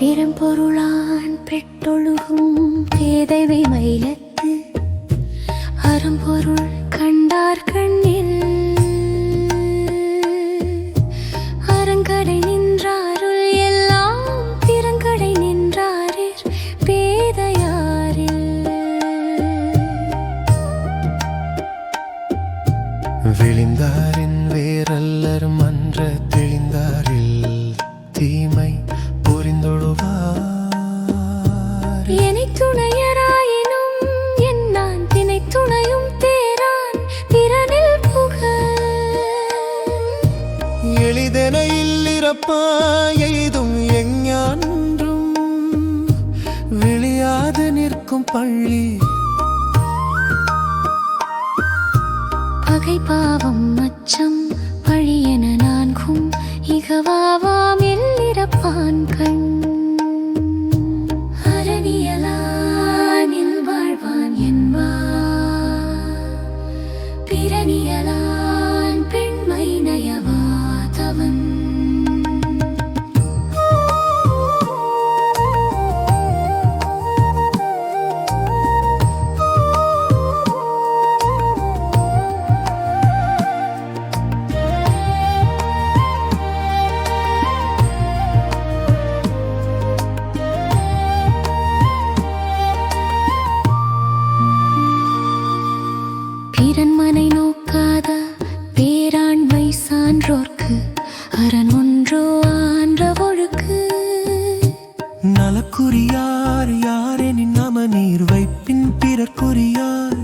பெரும்பொருளான் பெட்டொழுகும் பேதைவை மயிலத்து. அரும்பொருள் கண்டார் கண்ணில். அரங்கடை நின்றாருள் எல்லாம் திறங்கடை நின்றாரில் பேதையாரில். விழிந்தாரின் வேறல்லர் மன்ற தெளிந்தாரில் தீம சிறப்பாயதும் எஞ்ஞான்றும் விழியாது நிற்கும் பள்ளி. பகை பாவம் அச்சம் பழியென நான்கும் இகவாவாமில் இறப்பான் கண். அறவியலானில் வாழ்வான் என்பா பிறனியலா அரண்மனை நோக்காத பேராண்மை சான்றோர்க்கு அரண் ஒன்றோ ஆன்றவொழுக்கு நலக்குரியார் யாரெனின் நம நீர் வைப்பின் பிறர்க்குரியார்.